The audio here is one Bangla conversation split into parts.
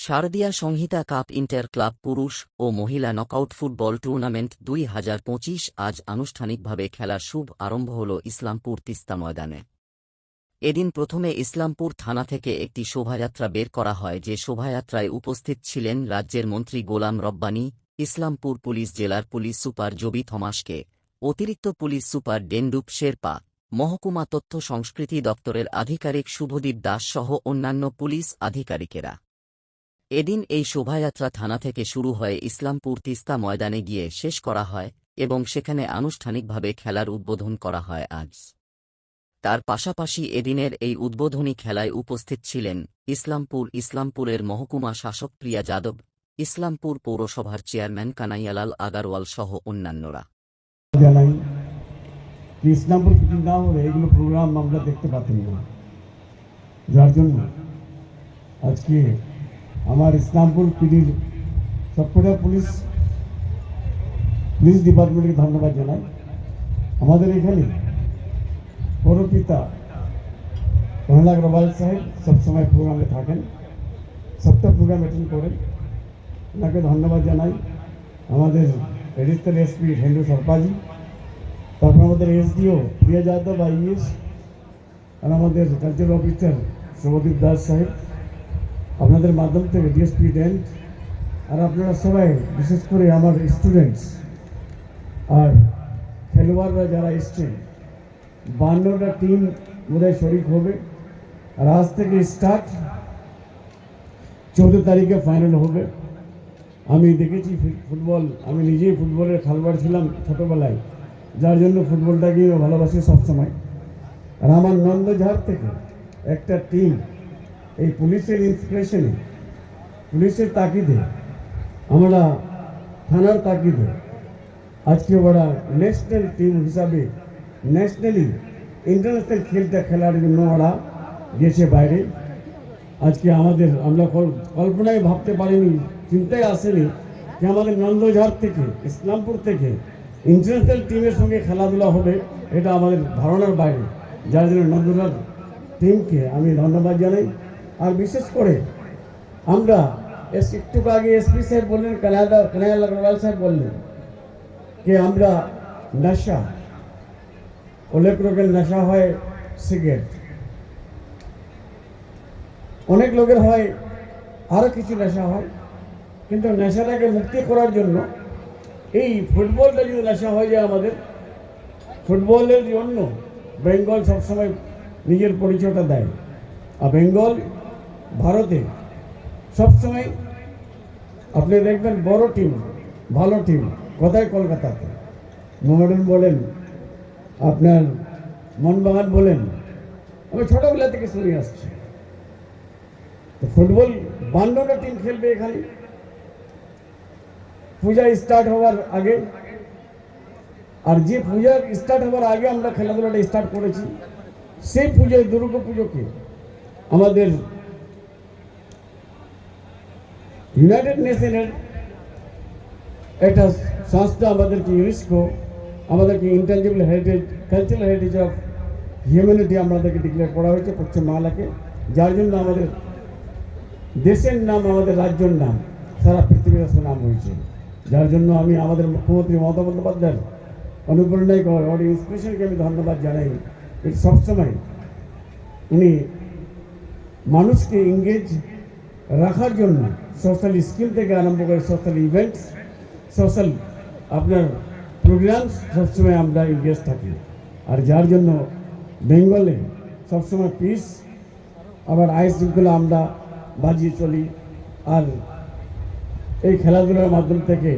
Sharadiya Samhita cup inter club পুরুষ ও মহিলা নকআউট ফুটবল টুর্নামেন্ট দুই হাজার পঁচিশ আজ আনুষ্ঠানিকভাবে খেলার শুভ আরম্ভ হল ইসলামপুর তিস্তা ময়দানে। এদিন প্রথমে ইসলামপুর থানা থেকে একটি শোভাযাত্রা বের করা হয় যে শোভাযাত্রায় উপস্থিত ছিলেন রাজ্যের মন্ত্রী গোলাম রব্বানী, ইসলামপুর পুলিশ জেলার পুলিশ সুপার জবি থমাসকে, অতিরিক্ত পুলিশ সুপার ডেন্ডুপ শেরপা, মহকুমা তথ্য সংস্কৃতি দপ্তরের আধিকারিক শুভদীপ দাস সহ অন্যান্য পুলিশ আধিকারিকেরা। এদিন এই শোভাযাত্রা থানা থেকে শুরু হয়ে ইসলামপুর তিস্তা ময়দানে গিয়ে শেষ করা হয় এবং সেখানে আনুষ্ঠানিকভাবে খেলার উদ্বোধন করা হয় আজ। তার পাশাপাশি এদিনের এই উদ্বোধনী খেলায় উপস্থিত ছিলেন ইসলামপুর ইসলামপুরের মহকুমা শাসক প্রিয়া যাদব, ইসলামপুর পৌরসভার চেয়ারম্যান কানাইয়ালাল আগারওয়াল সহ অন্যান্যরা। আজকে আমার ইসলামপুর পিডির সবকটা পুলিশ পুলিশ ডিপার্টমেন্টকে ধন্যবাদ জানাই। আমাদের এখানে পৌরপিতা প্রহ্লাদ রবাল সাহেব সবসময় প্রোগ্রামে থাকেন, সবটা প্রোগ্রাম অ্যাটেন্ড করেন। ওনাকে ধন্যবাদ জানাই। আমাদের এডিশনাল এসপি হেন্ডু সরপাজি, তারপর আমাদের এসডিও প্রিয়া যাদব, আইএস, আর আমাদের কালচারাল অফিসার শুভদীপ দাস সাহেব। আপনাদের মাধ্যম থেকে ডিএসপি ডেন্ট আর আপনারা সবাই, বিশেষ করে আমার স্টুডেন্টস আর খেলোয়াড়রা যারা এসছেন, বান্নটা টিম বোধহয় শরিক হবে। আর আজ থেকে স্টার্ট চৌদ্দ তারিখে ফাইনাল হবে। আমি দেখেছি ফুটবল, আমি নিজেই ফুটবলের খেলোয়াড় ছিলাম ছোটোবেলায়। যার জন্য ফুটবলটাকে ভালোবাসি সবসময়। আর আমার নন্দঝাড় থেকে একটা টিম এই পুলিশের ইন্সপিরেশনে পুলিশের তাকিদে আমরা থানার তাকিদে আজকে ওরা ন্যাশনাল টিম হিসাবে ন্যাশনালি ইন্টারন্যাশনাল খেলটা খেলার জন্য ওরা গেছে বাইরে। আজকে আমাদের, আমরা কল- কল্পনায় ভাবতে পারিনি, চিন্তায় আসেনি যে আমাদের নন্দঝাড় থেকে, ইসলামপুর থেকে ইন্টারন্যাশনাল টিমের সঙ্গে খেলাধুলা হবে, এটা আমাদের ধারণার বাইরে। যার জন্য নন্দঝাড় টিমকে আমি ধন্যবাদ জানাই। আর বিশেষ করে আমরা একটু আগে এসপি সাহেব বললেন কানাডা কানায়াল আগরওয়াল সাহেব বললেন যে আমরা নেশা, অনেক লোকের নেশা হয় সিগারেট। অনেক লোকের হয় আরও কিছু নেশা হয়, কিন্তু নেশাটাকে মুক্তি করার জন্য এই ফুটবলটা যদি নেশা হয়ে যায় আমাদের, ফুটবলের জন্য বেঙ্গল সবসময় নিজের পরিচয়টা দেয়। আর বেঙ্গল ভারতে সবসময় আপনি দেখবেন বড় টিম ভালো টিম কোথায় কলকাতাতে? মোহামেডান বলেন, আপনার মনবাগান বলেন, আমি ছোটোবেলা থেকে শুনে আসছি। তো ফুটবল বান্নটা টিম খেলবে এখানে। পূজা স্টার্ট হওয়ার আগে। আর যে পূজা স্টার্ট হওয়ার আগে আমরা খেলাধুলাটা স্টার্ট করেছি, সেই পুজোয় দুর্গা পুজোকে আমাদের ইউনাইটেড নেশনের একটা সংস্থা আমাদেরকে ইউনেস্কো আমাদেরকে intelligible heritage cultural heritage of humanity আমাদেরকে ডিক্লেয়ার করা হয়েছে পশ্চিমবাংলাকে যার জন্য আমাদের দেশের নাম, আমাদের রাজ্যের নাম, সারা পৃথিবীর নাম হয়েছে। যার জন্য আমি আমাদের মুখ্যমন্ত্রী মমতা বন্দ্যোপাধ্যায়ের অনুপ্রেরণায় ওর ইন্সপিরেশনকে আমি ধন্যবাদ জানাই। এর সবসময় উনি মানুষকে এঙ্গেজ রাখার জন্য সোশ্যাল স্কিল থেকে আরম্ভ করে সোশ্যাল ইভেন্টস সোশ্যাল আপনার প্রোগ্রামস সবসময় আমরা এঙ্গেজ থাকি। আর যার জন্য বেঙ্গলে সবসময় পিস আবার আইন শৃঙ্খলা আমরা বাজিয়ে চলি। আর এই খেলাধুলার মাধ্যম থেকে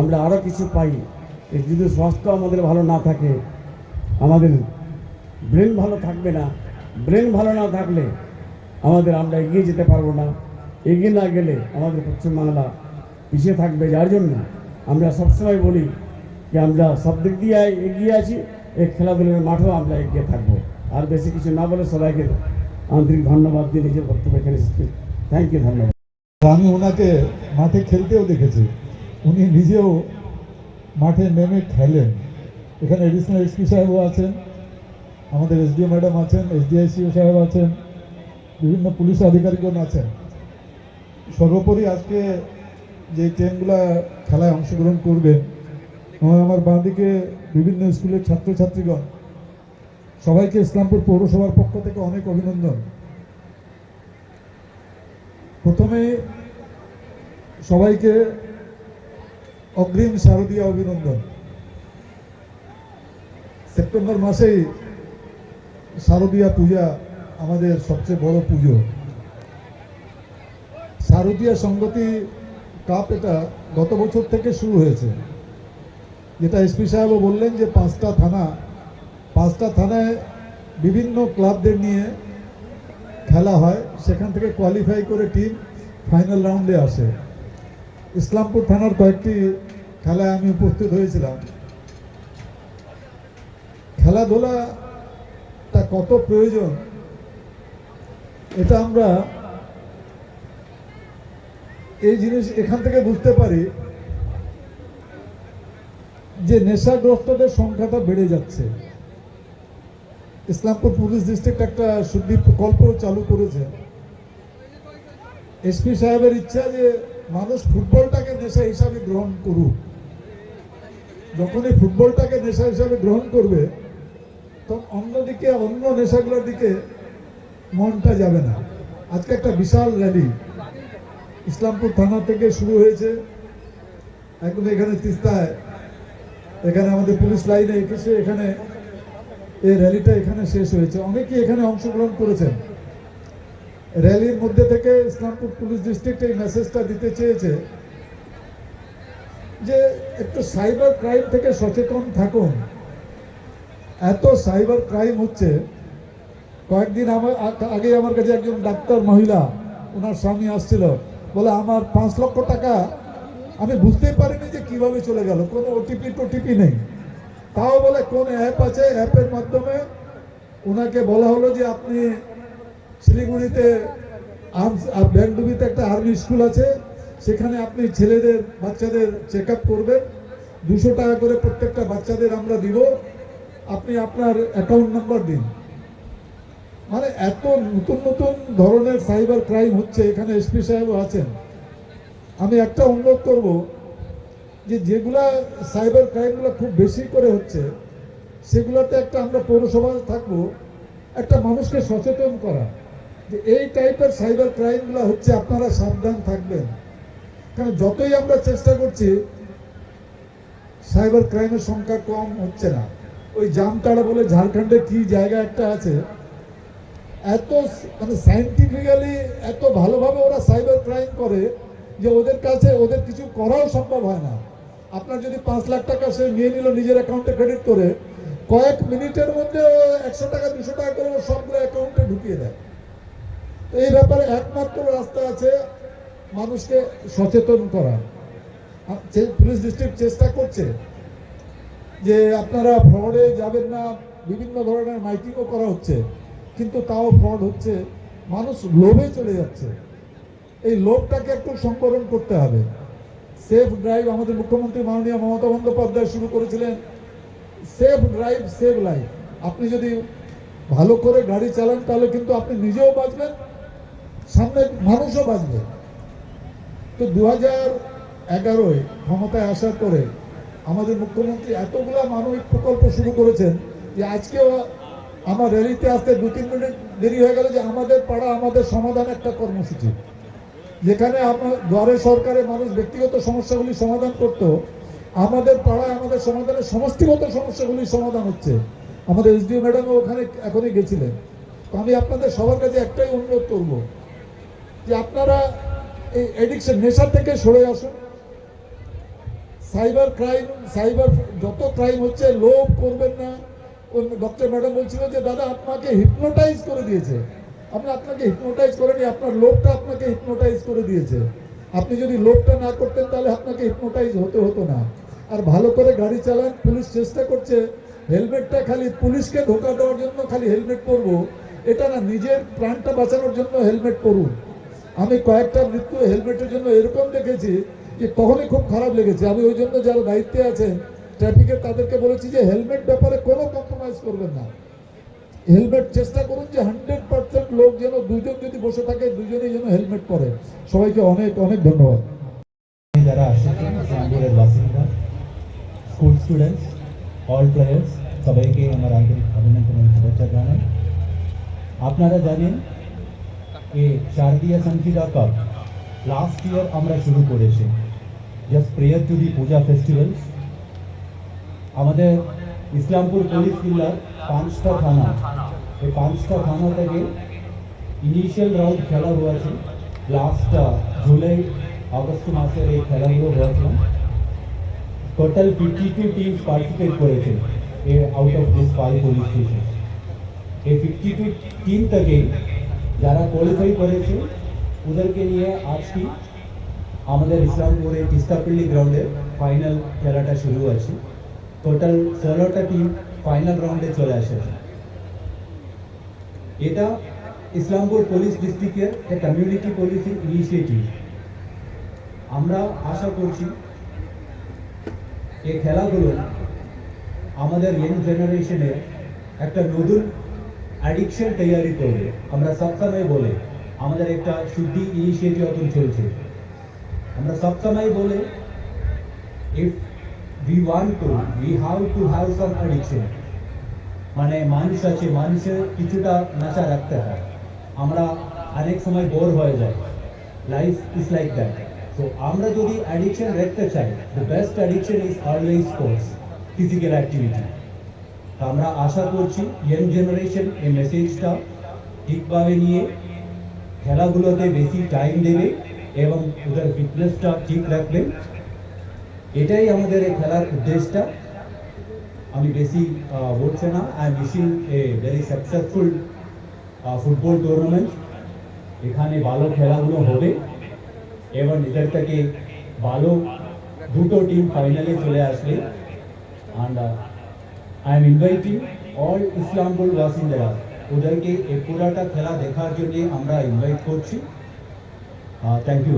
আমরা আরও কিছু পাই। যদি স্বাস্থ্য আমাদের ভালো না থাকে, আমাদের ব্রেন ভালো থাকবে না। ব্রেন ভালো না থাকলে আমাদের আমরা এগিয়ে যেতে পারব না। এগিয়ে না গেলে আমাদের পশ্চিমবাংলা পিছিয়ে থাকবে যার জন্য আমরা সবসময় বলি যে আমরা সব দিক দিয়ে এগিয়ে আছি, এই খেলাধুলার মাঠেও আমরা এগিয়ে থাকব। আর বেশি কিছু না বলে সবাইকে আন্তরিক ধন্যবাদ দিয়ে নিজের বক্তব্য এখানে থ্যাংক ইউ ধন্যবাদ। আমি ওনাকে মাঠে খেলতেও দেখেছি। উনি নিজেও মাঠে নেমে খেলেন। এখানে এডিশনাল এসপি সাহেবও আছেন, আমাদের এসডিও ম্যাডাম আছেন, এসডিআইসিও সাহেব আছেন, বিভিন্ন পুলিশ আধিকারিকগণ আছেন। সর্বোপরি আজকে যে টিমগুলা খেলায় অংশগ্রহণ করবেন এবং আমার বাঁদিকে বিভিন্ন স্কুলের ছাত্রছাত্রীগণ, সবাইকে ইসলামপুর পৌরসভার পক্ষ থেকে অনেক অভিনন্দন। প্রথমে সবাইকে অগ্রিম শারদীয় অভিনন্দন। সেপ্টেম্বর মাসেই শারদীয়া পূজা আমাদের সবচেয়ে বড় পুজো। শারদীয়া সংগতি কাপ এটা গত বছর থেকে শুরু হয়েছে। যেটা এসপি সাহেবও বললেন যে পাঁচটা থানা, পাঁচটা থানায় বিভিন্ন ক্লাবদের নিয়ে খেলা হয়। সেখান থেকে কোয়ালিফাই করে টিম ফাইনাল রাউন্ডে আসে। ইসলামপুর থানার কয়েকটি খেলায় আমি উপস্থিত হয়েছিলাম। খেলাধুলাটা কত প্রয়োজন, এটা আমরা এই জিনিস এখান থেকে বুঝতে পারি যে নেশাগ্রস্তদের সংখ্যাটা বেড়ে যাচ্ছে। ইসলামপুর পুলিশ ডিস্ট্রিক্ট একটা শুদ্ধি প্রকল্প চালু করেছে। এসপি সাহেবের ইচ্ছা যে মানুষ ফুটবলটাকে নেশা হিসাবে গ্রহণ করুক। যখনই ফুটবলটাকে নেশা হিসাবে গ্রহণ করবে, তখন অন্যদিকে অন্য নেশাগুলোর দিকে মনটা যাবে না। আজকে একটা বিশাল র্যালি ইসলামপুর থানা থেকে শুরু হয়েছে। একদম এখানে তিস্তায়। এখানে আমাদের পুলিশ লাইনে এসে এখানে এই র্যালিটা এখানে শেষ হয়েছে। অনেকেই এখানে অংশগ্রহণ করেছেন। র্যালির মধ্যে থেকে ইসলামপুর পুলিশ ডিস্ট্রিক্ট এই মেসেজটা দিতে চেয়েছে যে, একটু সাইবার ক্রাইম থেকে সচেতন থাকুন। এত সাইবার ক্রাইম হচ্ছে। কয়েকদিন আমার আগে আমার কাছে একজন ডাক্তার মহিলা, ওনার স্বামী আসছিল। বলে, আমার পাঁচ লক্ষ টাকা আমি বুঝতেই পারিনি যে কীভাবে চলে গেল। কোনো ওটিপি টোটিপি নেই। তাও বলে, কোন অ্যাপ আছে? অ্যাপের মাধ্যমে ওনাকে বলা হলো যে, আপনি শিলিগুড়িতে আর্মস আর ব্যাংডুবিতে একটা আর্মি স্কুল আছে। সেখানে আপনি ছেলেদের, বাচ্চাদের চেক আপ করবেন। দুশো টাকা করে প্রত্যেকটা বাচ্চাদের আমরা দিব। আপনি আপনার অ্যাকাউন্ট নাম্বার দিন। মানে এত নতুন নতুন ধরনের সাইবার ক্রাইম হচ্ছে, এখানে এসপি সাহেবও আছেন। আমি একটা অনুরোধ করব যে যেগুলা সাইবার ক্রাইমগুলো খুব বেশি করে হচ্ছে, সেগুলোতে একটা আমরা পৌরসভা থাকব, একটা মানুষকে সচেতন করা যে এই টাইপের সাইবার ক্রাইমগুলো হচ্ছে, আপনারা সাবধান থাকবেন। কারণ যতই আমরা চেষ্টা করছি সাইবার ক্রাইমের সংখ্যা কম হচ্ছে না। ওই জামতাড়া বলে ঝাড়খণ্ডে কি জায়গা একটা আছে এত মানে সাইন্টিফিক্যালি এত ভালোভাবে ওরা সাইবার ক্রাইম করে যে ওদের কাছে ওদের কিছু করাও সম্ভব হয় না। আপনার যদি পাঁচ লাখ টাকা সে নিয়ে নিল নিজের অ্যাকাউন্টে ক্রেডিট করে, কয়েক মিনিটের মধ্যে একশো টাকা, দুশো টাকা করে সবগুলো অ্যাকাউন্টে ঢুকিয়ে দেয়। এই ব্যাপারে একমাত্র রাস্তা আছে মানুষকে সচেতন করা। পুলিশ ডিস্ট্রিক্ট চেষ্টা করছে যে আপনারা ফ্রডে যাবেন না, বিভিন্ন ধরনের মাইকিংও করা হচ্ছে। কিন্তু তাও ফ্রড হচ্ছে। মানুষ লোভে চলে যাচ্ছে। এই লোভটাকে একটু সংকলন করতে হবে। সেফ ড্রাইভ আমাদের মুখ্যমন্ত্রী মাননীয় মমতা বন্দ্যোপাধ্যায় শুরু করেছিলেন। সেফ ড্রাইভ সেভ লাইফ আপনি যদি ভালো করে গাড়ি চালান, তাহলে কিন্তু আপনি নিজেও বাঁচবেন, সামনে মানুষও বাঁচবে। তো দু হাজার এগারোয় ক্ষমতায় আসার পরে আমাদের মুখ্যমন্ত্রী এতগুলা মানবিক প্রকল্প শুরু করেছেন যে আজকেও আমার র্যালিতে আসতে দু, তিন মিনিট দেরি হয়ে গেল যে আমাদের পাড়া, আমাদের সমাধান একটা কর্মসূচি। যেখানে আপনার দুয়ারে সরকারে মানুষ ব্যক্তিগত সমস্যাগুলি সমাধান করত, আমাদের পাড়ায় আমাদের সমাধানের সমষ্টিগত সমস্যাগুলি সমাধান হচ্ছে। আমাদের এসডিও ম্যাডামও ওখানে এখনই গেছিলেন। তো আমি আপনাদের সবার কাছে একটাই অনুরোধ করব যে আপনারা এই এডিকশন নেশা থেকে সরে আসুন। সাইবার ক্রাইম, সাইবার যত ক্রাইম হচ্ছে, লোভ করবেন না। ডক্টর ম্যাডাম বলছিল যে, দাদা, আপনাকে হিপনোটাইজ করে দিয়েছে। আপনি আপনাকে হিপনোটাইজ করেনি, আপনার লোভটা আপনাকে হিপনোটাইজ করে দিয়েছে। আপনি যদি লোভটা না করতেন, তাহলে আপনাকে হিপনোটাইজ হতে হতো না। আর ভালো করে গাড়ি চালান, পুলিশ চেষ্টা করছে। হেলমেটটা খালি পুলিশকে ধোকা দেওয়ার জন্য খালি হেলমেট পরবো। এটা না নিজের প্রাণটা বাঁচানোর জন্য হেলমেট পরুন। আমি কয়েকটা মৃত্যু হেলমেটের জন্য এরকম দেখেছি যে, তখনই খুব খারাপ লেগেছে। আমি ওই জন্য যারা দায়িত্বে আছেন ট্রাফিকের তাদেরকে বলেছি যে হেলমেট ব্যাপারে কোনো কম্প্রোমাইজ করবেন না। হেলমেট চেষ্টা করুন যে হান্ড্রেড পার্সেন্ট লোক যেন দুজন যদি বসে থাকে দুজনেই যেন হেলমেট পরে। সবাইকে অনেক অনেক ধন্যবাদ। যারা আসছেন বাসিন্দা স্কুল স্টুডেন্টস অল প্লেয়ার্স সবাইকে আমার আন্তরিক অভিনন্দন এবং শুভেচ্ছা জানাই। আপনারা জানেন এই শারদীয় সংহিতা কাপ লাস্ট ইয়ার আমরা শুরু করেছি। Just prayer to the puja festivals আমাদের ইসলামপুর পুলিশ জেলার পাঁচটা থানা। এই পাঁচটা থানা থেকে ইনিশিয়াল রাউন্ড খেলা হয়েছে। লাস্টটা জুলাই, আগস্ট মাসের এই খেলাগুলো হয়েছিল total fifty two teams participate করেছে a out of this five police station এই ফিফটি টু টিম থেকে যারা কোয়ালিফাই করেছে, ওদেরকে নিয়ে আজকে আমাদের ইসলামপুরে তিস্তাপল্লি গ্রাউন্ডে ফাইনাল খেলাটা শুরু আছে টোটাল ষোলোটা টিম ফাইনাল রাউন্ডে চলে আসেছে এটা ইসলামপুর পুলিশ ডিস্ট্রিক্টের একটা কমিউনিটি পুলিশিং ইনিশিয়েটিভ আমরা আশা করছি এই খেলাগুলো আমাদের ইয়াং জেনারেশনের একটা নতুন অ্যাডিকশন তৈরি করবে। আমরা সবসময় বলে আমাদের একটা শুদ্ধি ইনিশিয়েটিভ এখন চলছে। আমরা সবসময় বলে if we want to we have to have some addiction মানে মানুষ আছে মানুষের কিছুটা নেশা রাখতে হয়। আমরা অনেক সময় বোর হয়ে যাই। লাইফ ইজ লাইক দ্যাট তো আমরা যদি অ্যাডিকশন রাখতে চাই the best addiction is always sports physical activity আমরা আশা করছি ইয়াং জেনারেশন এই মেসেজটা ঠিকভাবে নিয়ে, খেলাগুলোতে বেশি টাইম দেবে এবং ওদের ফিটনেসটা ঠিক রাখবে। এটাই আমাদের এই খেলার উদ্দেশ্যটা। আমি বেশি বলছে না। I am wishing a very successful football tournament এখানে ভালো খেলাগুলো হবে। এবং এদের থেকে ভালো দুটো টিম ফাইনালে চলে আসবে। And I am inviting all Islampur বাসিন্দারা ওদেরকে এই পুরাটা খেলা দেখার জন্য আমরা ইনভাইট করছি। Thank you